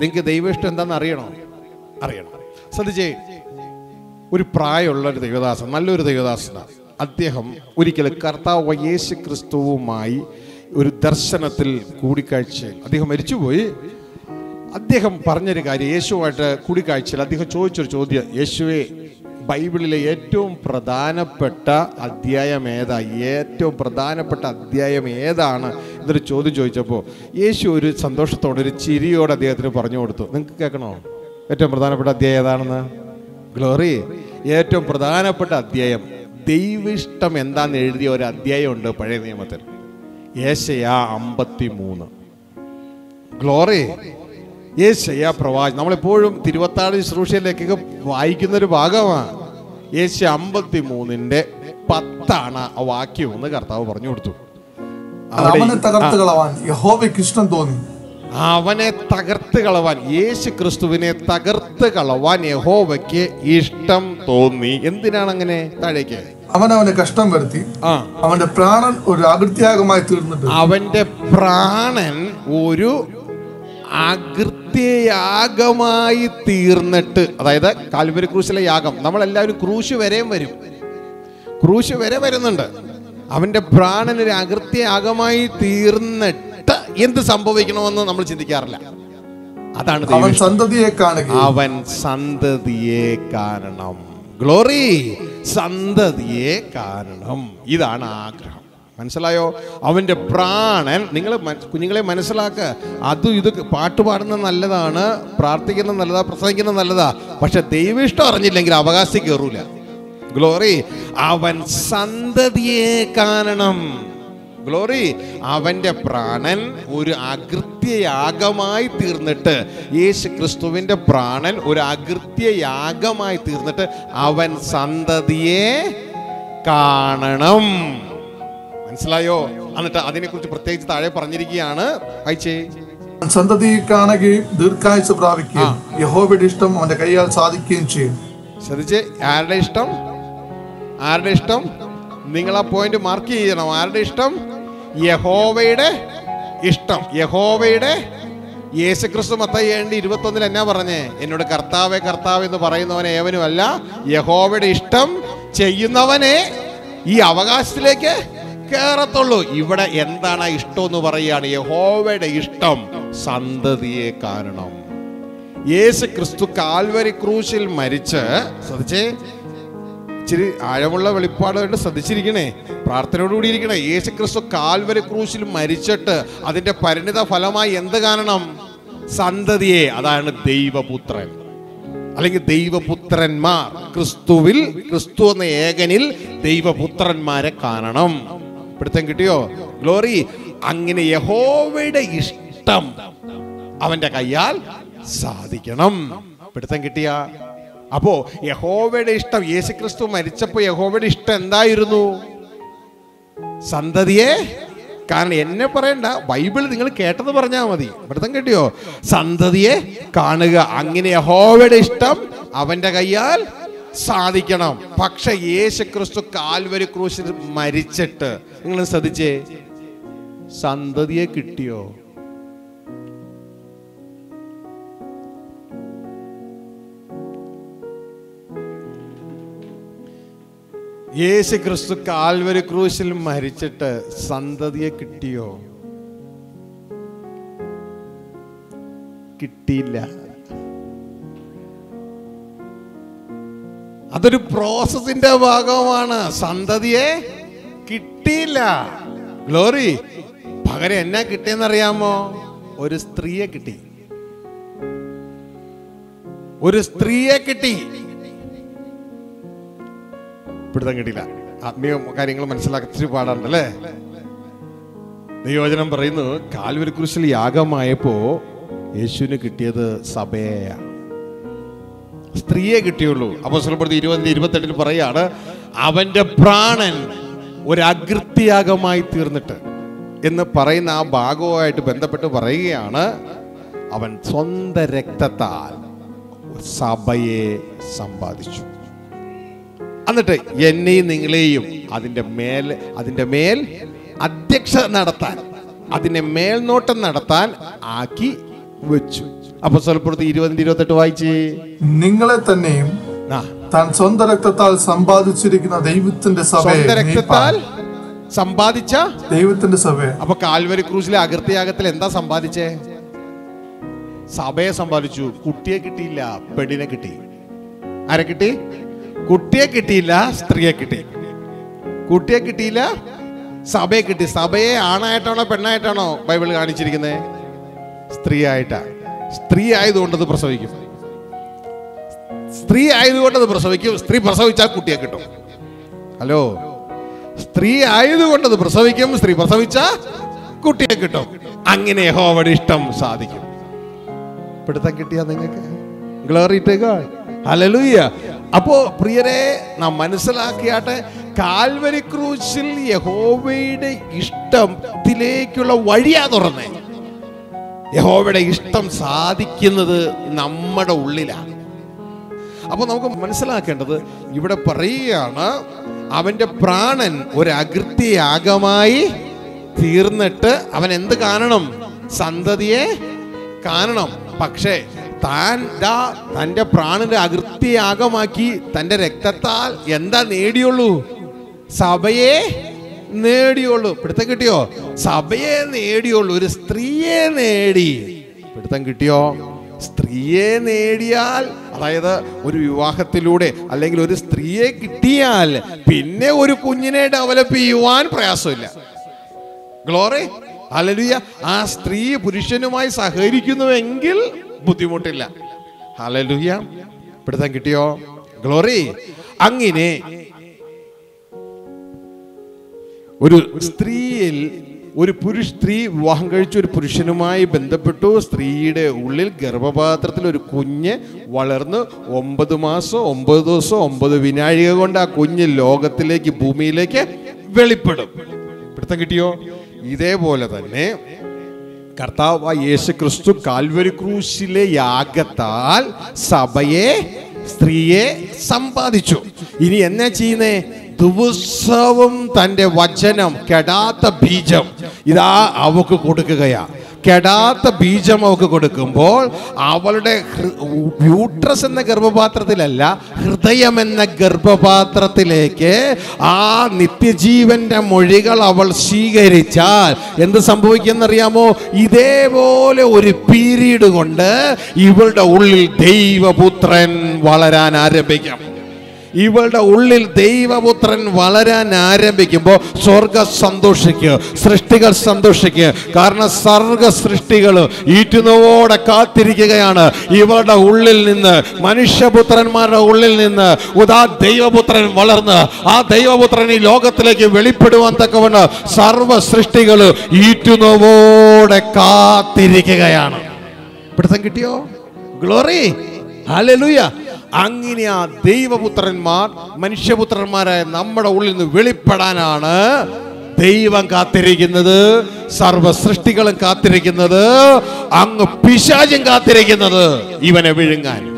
നിങ്ങൾക്ക് ദൈവ ഇഷ്ടം എന്താണെന്ന് അറിയണോ? അറിയണം. ശ്രദ്ധിച്ചേ ഒരു പ്രായമുള്ള ഒരു ദൈവദാസൻ നല്ലൊരു ദൈവദാസനാണ് അദ്ദേഹം ഒരിക്കൽ കർത്താവ് യേശു ക്രിസ്തുവുമായി ഒരു ദർശനത്തിൽ കൂടിക്കാഴ്ചയിൽ അദ്ദേഹം മരിച്ചുപോയി. അദ്ദേഹം പറഞ്ഞൊരു കാര്യം യേശുവായിട്ട് കൂടിക്കാഴ്ചയിൽ അദ്ദേഹം ചോദിച്ചൊരു ചോദ്യം യേശുവെ ബൈബിളിലെ ഏറ്റവും പ്രധാനപ്പെട്ട അധ്യായം ഏതാ? ഏറ്റവും പ്രധാനപ്പെട്ട അധ്യായം ഏതാണ്? എന്നൊരു ചോദ്യം ചോദിച്ചപ്പോൾ യേശു ഒരു സന്തോഷത്തോടെ ഒരു ചിരിയോടെ അദ്ദേഹത്തിന് പറഞ്ഞു കൊടുത്തു. നിങ്ങൾക്ക് കേൾക്കണോ? ഏറ്റവും പ്രധാനപ്പെട്ട അധ്യായം ഏതാണെന്ന്? ഗ്ലോറി ഏറ്റവും പ്രധാനപ്പെട്ട അധ്യായം. ദൈവിഷ്ടം എന്താന്ന് എഴുതിയ ഒരു അധ്യായമുണ്ട് പഴയ നിയമത്തിൽ. ഏശയാ അമ്പത്തി മൂന്ന് ഗ്ലോറി യേശയ്യ പ്രവാചകൻ. നമ്മളെപ്പോഴും തിരുവത്താട് ശുശ്രൂഷയിലേക്കൊക്കെ വായിക്കുന്ന ഒരു ഭാഗമാണ്. യേശ അമ്പത്തി മൂന്നിന്റെ പത്താണ് ആ വാക്യം എന്ന് കർത്താവ് പറഞ്ഞു കൊടുത്തു. അവനെ തകർത്ത് കളവാൻ. യഹോവയ്ക്ക് ഇഷ്ടം തോന്നി. അവനെ തകർത്ത് കളവാൻ. യേശു ക്രിസ്തുവിനെ തകർത്ത് കളവാൻ യഹോവയ്ക്ക് ഇഷ്ടം തോന്നി. എന്തിനാണ് അങ്ങനെ താഴേക്ക്? അവൻ അവന് കഷ്ടം വരുത്തി. അവന്റെ പ്രാണൻ ഒരു അകൃത്യാഗമായി തീർന്നിട്ട്. അവന്റെ പ്രാണൻ ഒരു അകൃത്യയാഗമായി തീർന്നിട്ട് അതായത് കാൽവരി ക്രൂശിലെ യാഗം. നമ്മളെല്ലാവരും ക്രൂശ് വരെയും വരും. ക്രൂശ് വരെ വരുന്നുണ്ട്. അവന്റെ പ്രാണനൊരു അകൃത്യയാഗമായി തീർന്നിട്ട് എന്ത് സംഭവിക്കണമെന്ന് നമ്മൾ ചിന്തിക്കാറില്ല. അതാണ് അവൻ സന്തതിയെ കാണുകയും അവൻ സന്തതിയെ കാരണം ഗ്ലോറി സന്തതിയെ കാരണം ഇതാണ് ആഗ്രഹം. മനസ്സിലായോ? അവന്റെ പ്രാണൻ നിങ്ങൾ കുഞ്ഞുങ്ങളെ മനസ്സിലാക്കുക അതും ഇത് പാട്ട് പാടുന്നത് നല്ലതാണ് പ്രാർത്ഥിക്കുന്നത് നല്ലതാ പ്രസംഗിക്കുന്നത് നല്ലതാ. പക്ഷെ ദൈവിഷ്ടം അറിഞ്ഞില്ലെങ്കിൽ അവകാശം കയറൂല ഗ്ലോറി അവൻ സന്തതിയെ കാണണം ഗ്ലോറി അവന്റെ പ്രാണൻ ഒരു അകൃത്യയാഗമായി തീർന്നിട്ട് യേശു ക്രിസ്തുവിന്റെ പ്രാണൻ ഒരു അകൃത്യയാഗമായി തീർന്നിട്ട് അവൻ സന്തതിയെ കാണണം. മനസ്സിലായോ? എന്നിട്ട് അതിനെക്കുറിച്ച് പ്രത്യേകിച്ച് താഴെ പറഞ്ഞിരിക്കുകയാണ്. സന്തതി കാണുകയും ദീർഘായുസ് പ്രാപിക്കുകയും യഹോബിയുടെ ഇഷ്ടം അവന്റെ കൈയാൽ സാധിക്കുകയും ചെയ്യും. ശ്രദ്ധിച്ച് ആരുടെ ഇഷ്ടം? ആരുടെ ഇഷ്ടം? നിങ്ങൾ ആ പോയിന്റ് മാർക്ക് ചെയ്യണം. ആരുടെ ഇഷ്ടം? യഹോവയുടെ ഇഷ്ടം. യഹോവയുടെ യേശു ക്രിസ്തു മത്തയ്യേണ്ടി ഇരുപത്തൊന്നിൽ എന്നാ പറഞ്ഞേ? എന്നോട് കർത്താവെ കർത്താവ് എന്ന് പറയുന്നവൻ ഏവനുമല്ല യഹോവയുടെ ഇഷ്ടം ചെയ്യുന്നവനെ ഈ അവകാശത്തിലേക്ക് കേറത്തുള്ളൂ. ഇവിടെ എന്താണ് ഇഷ്ടം എന്ന് പറയുകയാണ്. യഹോവയുടെ ഇഷ്ടം സന്തതിയെ കാരണം യേശു ക്രിസ്തു കാൽവരി ക്രൂശിൽ മരിച്ച് ശ്രദ്ധിച്ചേ ഇച്ചിരി ആഴമുള്ള വെളിപ്പാടായിട്ട് ശ്രദ്ധിച്ചിരിക്കണേ. പ്രാർത്ഥനയോടുകൂടി ഇരിക്കണേ. യേശു ക്രിസ്തു കാൽവരി ക്രൂശിൽ മരിച്ചിട്ട് അതിന്റെ പരിണിത ഫലമായി എന്ത് കാരണം? സന്തതിയെ അതാണ് ദൈവപുത്രൻ. അല്ലെങ്കിൽ ദൈവപുത്രന്മാർ. ക്രിസ്തുവിൽ ക്രിസ്തു എന്ന ഏകനിൽ ദൈവപുത്രന്മാരെ കാണണം. പിടുത്തം കിട്ടിയോ? ഗ്ലോറി. അങ്ങനെ യഹോവയുടെ ഇഷ്ടം അവന്റെ കയ്യാൽ സാധിക്കണം. പിടുത്തം കിട്ടിയ? അപ്പോ യഹോവയുടെ ഇഷ്ടം യേശു ക്രിസ്തു മരിച്ചപ്പോ യഹോവയുടെ ഇഷ്ടം എന്തായിരുന്നു? സന്തതിയെ? കാരണം എന്നെ പറയണ്ട ബൈബിൾ നിങ്ങൾ കേട്ടത് പറഞ്ഞാൽ മതി. പിടുത്തം കേട്ടിയോ? സന്തതിയെ കാണുക. അങ്ങനെ യഹോവയുടെ ഇഷ്ടം അവന്റെ കയ്യാൽ സാധിക്കണം. പക്ഷെ യേശു ക്രിസ്തു കാൽവരി ക്രൂശിൽ മരിച്ചിട്ട് നിങ്ങൾ ശ്രദ്ധിച്ചേ സന്തതിയെ കിട്ടിയോ? യേശു ക്രിസ്തു കാൽവരി ക്രൂശിൽ മരിച്ചിട്ട് സന്തതിയെ കിട്ടിയോ? കിട്ടിയില്ല. അതൊരു പ്രോസസിന്റെ ഭാഗമാണ്. സന്തതിയെ കിട്ടിയില്ല. ഗ്ലോറി പകരം എന്നാ കിട്ടിയെന്നറിയാമോ? ഒരു സ്ത്രീയെ കിട്ടി. ഒരു സ്ത്രീയെ കിട്ടി. പിടുത്തം കിട്ടിയില്ല. ആത്മീയ കാര്യങ്ങൾ മനസ്സിലാക്കാൻ ഇച്ചിരി പാടാണ്ട് നിയോജനം പറയുന്നു കാൽവരി കുരിശിൽ യാഗമായപ്പോ യേശുവിന് കിട്ടിയത് സഭയെയാണ് സ്ത്രീയെ കിട്ടിയുള്ളൂ. അപ്പോസ്തലപ്രവൃത്തി ഇരുപത് ഇരുപത്തെട്ടിൽ പറയാണ് അവന്റെ പ്രാണൻ ഒരു അകൃത്യാഗമായി തീർന്നിട്ട് എന്ന് പറയുന്ന ആ ഭാഗവുമായിട്ട് ബന്ധപ്പെട്ട് പറയുകയാണ് അവൻ സ്വന്തം രക്തത്താൽ സഭയെ സമ്പാദിച്ചു. എന്നിട്ട് എന്നെയും നിങ്ങളെയും അതിന്റെ മേൽ അതിന്റെ മേൽ അധ്യക്ഷ നടത്താൻ അതിനെ മേൽനോട്ടം നടത്താൻ ആക്കി വെച്ചു. അപ്പൊ സ്വലപ്പുറത്ത് ഇരുപതിന്റെ ഇരുപത്തെട്ട് വായിച്ചേ. നിങ്ങളെ തന്നെയും താൻ സ്വന്തം രക്തത്താൽ സമ്പാദിച്ചിരിക്കുന്ന ദൈവത്തിന്റെ സ്വന്തം രക്തത്താൽ സമ്പാദിച്ച ദൈവത്തിന്റെ സഭയെ. അപ്പൊ കാൽവരി ക്രൂസിലെ അകൃത്യയാഗത്തിൽ എന്താ സമ്പാദിച്ചേ? സഭയെ സമ്പാദിച്ചു. കുട്ടിയെ കിട്ടിയില്ല പെണ്ണിനെ കിട്ടി. ആരെ കിട്ടി? കുട്ടിയെ കിട്ടിയില്ല സ്ത്രീയെ കിട്ടി. കുട്ടിയെ കിട്ടിയില്ല സഭയെ കിട്ടി. സഭയെ ആണായിട്ടാണോ പെണ്ണായിട്ടാണോ ബൈബിൾ കാണിച്ചിരിക്കുന്നത്? സ്ത്രീ ആയിട്ടാ സ്ത്രീ ആയതുകൊണ്ട് അത് പ്രസവിക്കും. സ്ത്രീ ആയതുകൊണ്ട് അത് പ്രസവിക്കും. സ്ത്രീ പ്രസവിച്ചാൽ കുട്ടിയെ കിട്ടും. ഹലോ? സ്ത്രീ ആയതുകൊണ്ട് അത് പ്രസവിക്കും. സ്ത്രീ പ്രസവിച്ച കുട്ടിയെ കിട്ടും. അങ്ങനെ ഹോവടി ഇഷ്ടം സാധിക്കും. പിടുത്തം കിട്ടിയാ നിങ്ങൾക്ക്? Glory to God. ഹല്ലേലൂയ. അപ്പോ പ്രിയരെ നാം മനസ്സിലാക്കിയാട്ടെ കാൽവരി ക്രൂശിൽ യഹോവയുടെ ഇഷ്ടത്തിലേക്കുള്ള വഴിയാ തുറന്നേ. യഹോവയുടെ ഇഷ്ടം സാധിക്കുന്നത് നമ്മുടെ ഉള്ളിലാണ്. അപ്പോൾ നമുക്ക് മനസ്സിലാക്കേണ്ടത് ഇവിടെ പറയുകയാണ് അവന്റെ പ്രാണൻ ഒരു അകൃത്യയാഗമായി തീർന്നിട്ട് അവൻ എന്ത് കാണണം? സന്തതിയെ കാണണം. പക്ഷേ താൻ ദാ തന്റെ പ്രാണന്റെ അകൃത്യയാഗമാക്കി തന്റെ രക്തത്താൽ എന്താ നേടിയുള്ളൂ? സഭയെ നേടിയുള്ളൂ. പിടുത്തം കിട്ടിയോ? സഭയെ നേടിയുള്ളൂ. ഒരു സ്ത്രീയെ നേടി. പിടുത്തം കിട്ടിയോ? സ്ത്രീയെ നേടിയാൽ അതായത് ഒരു വിവാഹത്തിലൂടെ അല്ലെങ്കിൽ ഒരു സ്ത്രീയെ കിട്ടിയാൽ പിന്നെ ഒരു കുഞ്ഞിനെ ഡെവലപ്പ് ചെയ്യുവാൻ പ്രയാസമില്ല. ഗ്ലോറി ഹലലുയ ആ സ്ത്രീ പുരുഷനുമായി സഹകരിക്കുന്നുവെങ്കിൽ ബുദ്ധിമുട്ടില്ല. ഹലലുയ പിടുത്തം കിട്ടിയോ? ഗ്ലോറി അങ്ങനെ ഒരു സ്ത്രീയിൽ ഒരു പുരുഷ സ്ത്രീ വിവാഹം കഴിച്ച ഒരു പുരുഷനുമായി ബന്ധപ്പെട്ടു. സ്ത്രീയുടെ ഉള്ളിൽ ഗർഭപാത്രത്തിൽ ഒരു കുഞ്ഞ് വളർന്ന് ഒമ്പത് മാസം ഒമ്പത് ദിവസം ഒമ്പത് വിനാഴിക കൊണ്ട് ആ കുഞ്ഞ് ലോകത്തിലേക്ക് ഭൂമിയിലേക്ക് വെളിപ്പെടും. പിടുത്തം കിട്ടിയോ? ഇതേപോലെ തന്നെ കർത്താവ് യേശു ക്രിസ്തു കാൽവരി ക്രൂശിലെ യാഗത്താൽ സഭയെ സ്ത്രീയെ സമ്പാദിച്ചു. ഇനി എന്നാ ചെയ്യുന്നേ? ദിവസവും തന്റെ വചനം കെടാത്ത ബീജം ഇതാ അവക്ക് കൊടുക്കുകയാ. കെടാത്ത ബീജം അവൾക്ക് കൊടുക്കുമ്പോൾ അവളുടെ യൂട്രസ് എന്ന ഗർഭപാത്രത്തിലല്ല ഹൃദയം എന്ന ഗർഭപാത്രത്തിലേക്ക് ആ നിത്യജീവന്റെ മൊഴികൾ അവൾ സ്വീകരിച്ചാൽ എന്ത് സംഭവിക്കുന്നറിയാമോ ഇതേപോലെ ഒരു പീരീഡ് കൊണ്ട് ഇവളുടെ ഉള്ളിൽ ദൈവപുത്രൻ വളരാൻ ആരംഭിക്കും. ഇവളുടെ ഉള്ളിൽ ദൈവപുത്രൻ വളരാൻ ആരംഭിക്കുമ്പോൾ സ്വർഗ സന്തോഷിക്കുക സൃഷ്ടികൾ സന്തോഷിക്കുക കാരണം സർഗ സൃഷ്ടികൾ ഈറ്റുന്നവോടെ കാത്തിരിക്കുകയാണ്. ഇവളുടെ ഉള്ളിൽ നിന്ന് മനുഷ്യപുത്രന്മാരുടെ ഉള്ളിൽ നിന്ന് ഉദാ ദൈവപുത്രൻ വളർന്ന് ആ ദൈവപുത്രൻ ഈ ലോകത്തിലേക്ക് വെളിപ്പെടുവാൻ തക്കവണ്ണം സർവ സൃഷ്ടികൾ ഈറ്റുന്നവോടെ കാത്തിരിക്കുകയാണ്. പിടുത്തം കിട്ടിയോ? ഗ്ലോറി ഹല്ലേലൂയ അങ്ങനെ ആ ദൈവപുത്രന്മാർ മനുഷ്യപുത്രന്മാരായ നമ്മുടെ ഉള്ളിൽ നിന്ന് വെളിപ്പെടാനാണ് ദൈവം കാത്തിരിക്കുന്നത് സർവ സൃഷ്ടികളും കാത്തിരിക്കുന്നത് അങ്ങ് പിശാചും കാത്തിരിക്കുന്നത്. ഇവനെ വിഴുങ്ങാൻ.